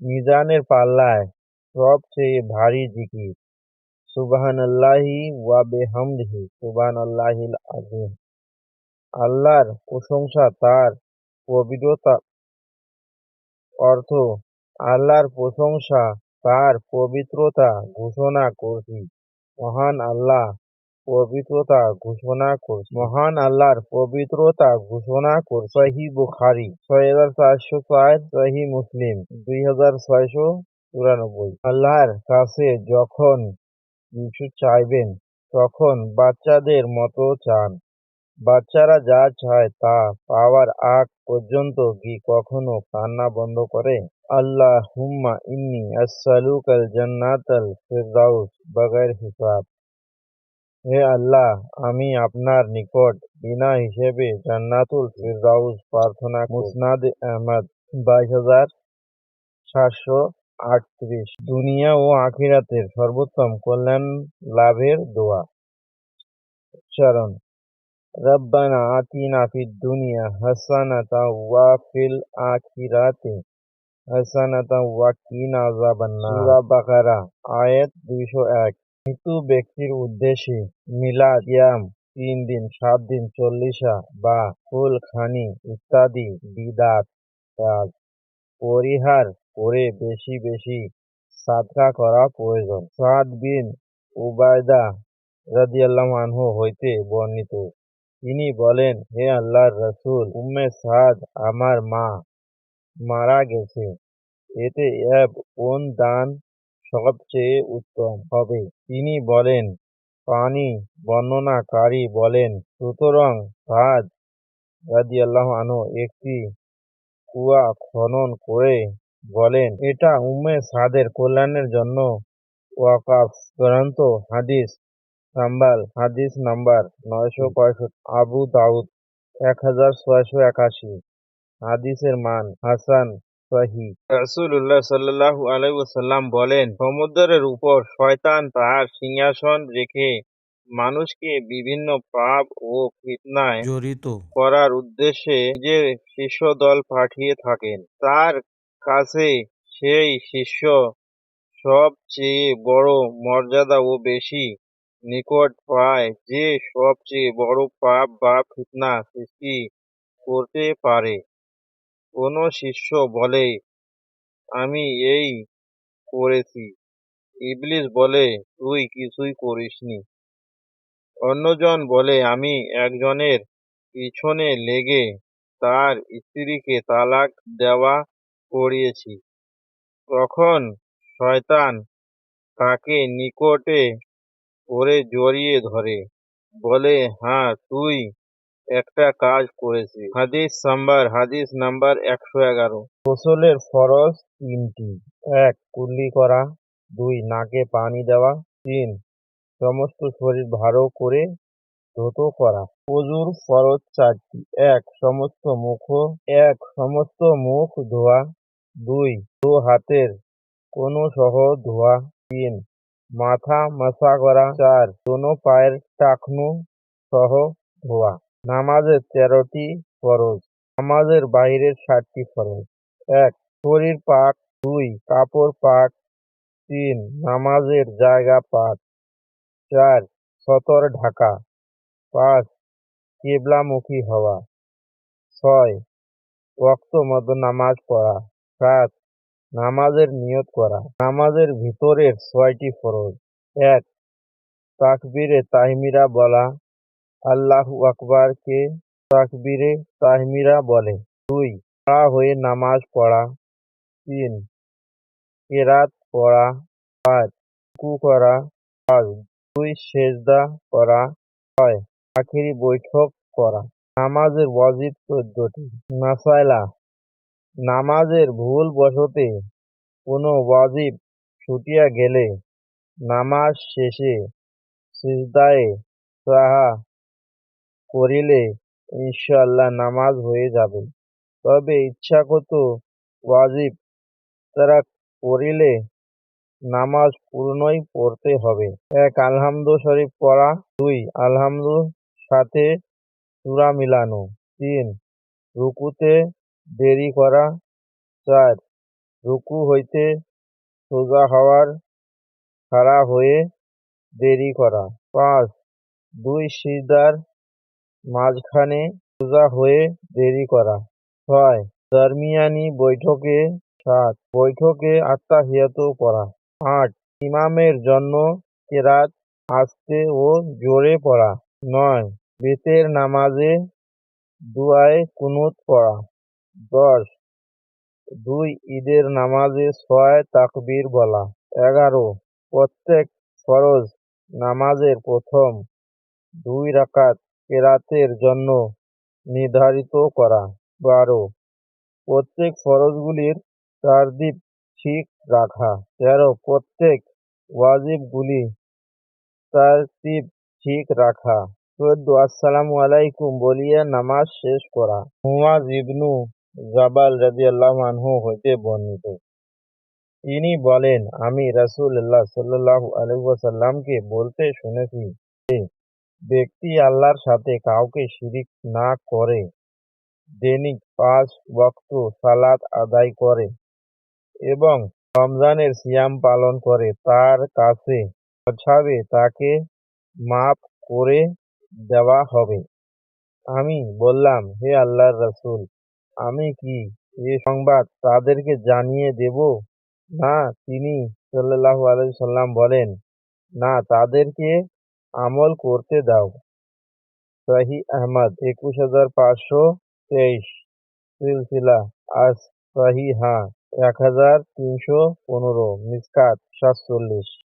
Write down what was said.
মিজানের পাল্লায় সবচেয়ে ভারী জিকির। সুবহানাল্লাহি ওয়া বিহামদিহি, সুবহানাল্লাহিল আযীম। আল্লাহর প্রশংসা তার পবিত্রতা অর্থ, আল্লাহর প্রশংসা তার পবিত্রতা ঘোষণা করছি। মহান আল্লাহ পবিত্রতা ঘোষণা করছি মহান আল্লাহর পবিত্রতা ঘোষণা কর, সহি বুখারি ছয় হাজার চারশো চার সহি মুসলিম দুই হাজার ছয়শো চুরানব্বই। আল্লাহর কাছে যখন কিছু চাইবেন, তখন বাচ্চাদের মতো চান। বাচ্চারা যা চায় তা পাওয়ার আগ পর্যন্ত কি কখনো কান্না বন্ধ করে? আল্লাহ হুম্মা ইন্নি আসসালুকাল জান্নাতাল ফিরদাউস বাগার হিসাব। হে আল্লাহ, আমি আপনার নিকট বিনা হিসেবে জান্নাতুল ফিরদাউস প্রার্থনা মুসনাদ আহমদ, বাইশ হাজার সাতশো আটত্রিশ। দুনিয়া ও আখিরাতের সর্বোত্তম কল্যাণ লাভের দোয়া। উচ্চারণ, রব্বানা আতিনা ফিদ দুনিয়া হাসানাতা ওয়া ফিল আখিরাতি হাসানাতা ওয়া কিনা আযাবান্নার। সূরা বাকারা, আয়াত 201 মৃত্যু ব্যক্তির উদ্দেশ্যে মিলাদ কিয়াম তিন দিন, সাত দিন, চল্লিশা বা ফুল, খানি ইত্যাদি বিদাত কাজ। পরিহার করে বেশি বেশি সাদকা করা প্রয়োজন। সাদ বিন উবায়দা রাদিয়াল্লাহু আনহু হইতে বর্ণিত। তিনি বলেন, হে আল্লাহর রসুল, উম্মে সাদ আমার মা মারা গেছে। এতে এব কোন দান সবচেয়ে উত্তম হবে। তিনি বলেন, পানি বর্ণনাকারী বলেন, সুতরাং সাদ রাদিয়াল্লাহু আনহু একটি কুয়া খনন করে বলেন, এটা উম্মে সাদের কল্যাণের জন্য ওয়াকাফ গ্রন্থ, হাদিস সাম্বাল হাদিস নাম্বার নয়শো পঁয়ষট্টি, আবু দাউদ এক হাজার ছয়শো একাশি। হাদিসের মান হাসান সহি বলেন সমুদ্রের উপর শয়তান তার সিংহাসন রেখে মানুষকে বিভিন্ন পাপ ও ফিতনায় জড়িত। করার উদ্দেশ্যে নিজের শিষ্য দল পাঠিয়ে থাকেন। তার কাছে সেই শিষ্য সবচেয়ে বড় মর্যাদা ও বেশি নিকট পায় যে সবচেয়ে বড় পাপ বা ফিতনা সৃষ্টি করতে পারে। কোনো শিষ্য বলে, আমি এই করেছি। ইবলিস বলে, তুই কিছুই করিসনি। অন্যজন বলে, আমি একজনের পিছনে লেগে তার স্ত্রীকে তালাক দেওয়া করিয়েছি। তখন শয়তান তাকে নিকটে করে জড়িয়ে ধরে। বলে হ্যাঁ তুই একটা কাজ করেছিস হাদিস নাম্বার হাদিস নাম্বার একশো এগারো। গোসলের ফরজ তিনটি। এক, কুল্লি করা। দুই, নাকে পানি দেওয়া। তিন, সমস্ত শরীর ভালো করে ধৌত করা। অজুর ফরজ চারটি। এক, সমস্ত মুখ, এক, সমস্ত মুখ ধোয়া। দুই, দু হাতের কোনো সহ ধোয়া। তিন, মাথা মাসা করা। চার, দোনো পায়ের টাকনু সহ ধোয়া। নামাজের তেরোটি ফরজ, নামাজের বাইরের ষাটটি ফরজ। এক, শরীর পাক। দুই, কাপড় পাক। তিন, নামাজের জায়গা পাক। চার, সতর ঢাকা। পাঁচ, কেবলামুখী হওয়া। ছয়, ওয়াক্ত মতো নামাজ পড়া। সাত, নামাজের নিয়ত করা। নামাজের ভিতরের ছয়টি ফরজ। এক, তাকবীরে তাহমিরা বলা। আল্লাহু আকবারকে তাকবীরে তাহমিরা বলে। দুই খাড়া হয়ে নামাজ পড়া। তিন কেরাত পড়া। পাঁচ, রুকু করা। পাঁচ, দুই, সেজদা করা। ছয়, আখেরি বৈঠক করা। নামাজের ওয়াজিব চোদ্দটি। মাসাইলা নামাজের ভুল বশতে কোনো ওয়াজিব ছুটিয়া গেলে নামাজ শেষে সিজদায়ে সাহা করিলে ইনশাআল্লাহ নামাজ হয়ে যাবে। তবে ইচ্ছাকৃত ওয়াজিব, তারা করিলে নামাজ পূর্ণই পড়তে হবে। এক আলহামদু শরীফ পড়া। দুই আলহামদু সাথে চূড়া মিলানো। তিন, রুকুতে দেরি করা। চার, রুকু হইতে সোজা হওয়ার খাড়া হয়ে দেরি করা। পাঁচ, দুই সিজদার মাঝখানে সোজা হয়ে দেরি করা ছয় দরমিয়ানি বৈঠকে সাত। বৈঠকে আত্মাহিয়াত পড়া আট। ইমামের জন্য কেরাত, আস্তে ও জোরে পড়া। নয়। বেতের নামাজে দুয়ায় কুনুত পড়া। দশ। দুই ঈদের নামাজে ছয় তাকবীর বলা। এগারো। প্রত্যেক ফরজ নামাজের প্রথম দুই রাকাত কেরাতের জন্য নির্ধারিত করা। বারো। প্রত্যেক ফরজগুলির তারদিব ঠিক রাখা। তেরো। প্রত্যেক ওয়াজিবগুলি তারতিব ঠিক রাখা। চোদ্দ। আসসালামু আলাইকুম বলিয়া নামাজ শেষ করা। মুয়াজ ইবনু জাবাল রাদিয়াল্লাহু আনহু হইতে বর্ণিত। তিনি বলেন, আমি রাসূলুল্লাহ সাল্লাল্লাহু আলাইহি ওয়াসাল্লামকে বলতে শুনেছি ব্যক্তি আল্লাহর সাথে কাউকে শিরিক না করে, দৈনিক পাঁচ ওয়াক্ত সালাত আদায় করে এবং রমজানের সিয়াম পালন করে, তার কাছে পৌঁছাবে, তাকে মাফ করে দেওয়া হবে। আমি বললাম, হে আল্লাহর রসুল, আমি কি এ সংবাদ তাদেরকে জানিয়ে দেব? না, তিনি সাল্লাহ আলাইহি সাল্লাম বলেন, না, তাদেরকে আমল করতে দাও। সাহি আহমদ, একুশ হাজার পাঁচশো তেইশ। সিলসিলা, আস সাহি হা, এক হাজার তিনশো পনেরো। মিসকাত, সাতচল্লিশ।